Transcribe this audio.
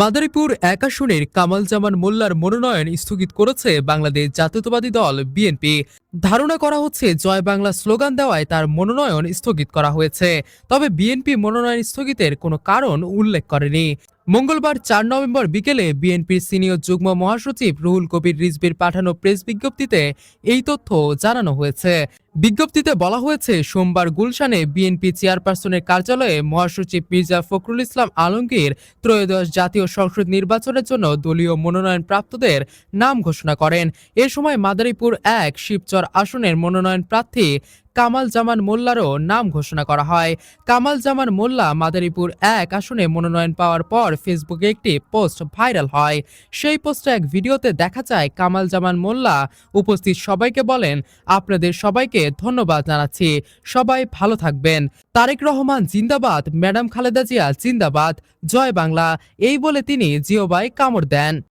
মাদারীপুর এক আসনের কামাল জামান মোল্লার মনোনয়ন স্থগিত করেছে বাংলাদেশ জাতীয়তাবাদী দল, বিএনপি। ধারণা করা হচ্ছে জয় বাংলা স্লোগান দেওয়ায় তার মনোনয়ন স্থগিত করা হয়েছে। তবে বিএনপি মনোনয়ন স্থগিতের কোনো কারণ উল্লেখ করেনি। মঙ্গলবার চার নভেম্বর বিকেলে বিএনপির সিনিয়র যুগ্ম মহাসচিব রুহুল কবির রিজবির পাঠানো প্রেস বিজ্ঞপ্তিতে এই তথ্য জানানো হয়েছে। বিজ্ঞপ্তিতে বলা হয়েছে, সোমবার গুলশানে বিএনপি চেয়ারপারসনের কার্যালয়ে মহাসচিব মির্জা ফখরুল ইসলাম আলমগীর ত্রয়োদশ জাতীয় সংসদ নির্বাচনের জন্য দলীয় মনোনয়ন প্রাপ্তদের নাম ঘোষণা করেন। এ সময় মাদারীপুর এক শিবচর আসনের মনোনয়ন প্রার্থী কামাল জামান মোল্লারও নাম ঘোষণা করা হয়। কামাল জামান মোল্লা মাদারীপুর এক আসনে মনোনয়ন পাওয়ার পর ফেসবুকে একটি পোস্ট ভাইরাল হয়। সেই পোস্টে এক ভিডিওতে দেখা যায় কামাল জামান মোল্লা উপস্থিত সবাইকে বলেন, আপনাদের সবাইকে ধন্যবাদ জানাচ্ছি। সবাই ভালো থাকবেন। তারেক রহমান, জিন্দাবাদ। ম্যাডাম খালেদা জিয়া, জিন্দাবাদ। জয় বাংলা। এই বলে তিনি জিওবাই কামড় দেন।